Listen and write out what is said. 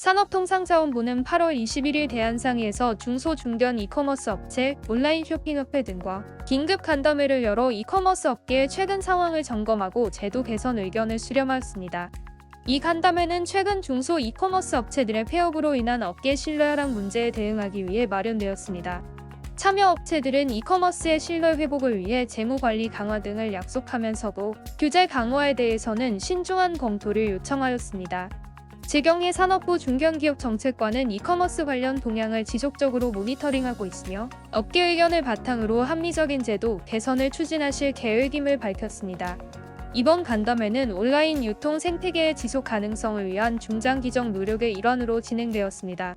산업통상자원부는 8월 21일 대한상의에서 중소중견 이커머스 업체, 온라인 쇼핑업체 등과 긴급 간담회를 열어 이커머스 업계의 최근 상황을 점검하고 제도 개선 의견을 수렴하였습니다. 이 간담회는 최근 중소 이커머스 업체들의 폐업으로 인한 업계 신뢰 하락 문제에 대응하기 위해 마련되었습니다. 참여 업체들은 이커머스의 신뢰 회복을 위해 재무 관리 강화 등을 약속하면서도 규제 강화에 대해서는 신중한 검토를 요청하였습니다. 재경희 산업부 중견기업 정책관은 이커머스 관련 동향을 지속적으로 모니터링하고 있으며 업계 의견을 바탕으로 합리적인 제도 개선을 추진하실 계획임을 밝혔습니다. 이번 간담회는 온라인 유통 생태계의 지속 가능성을 위한 중장기적 노력의 일환으로 진행되었습니다.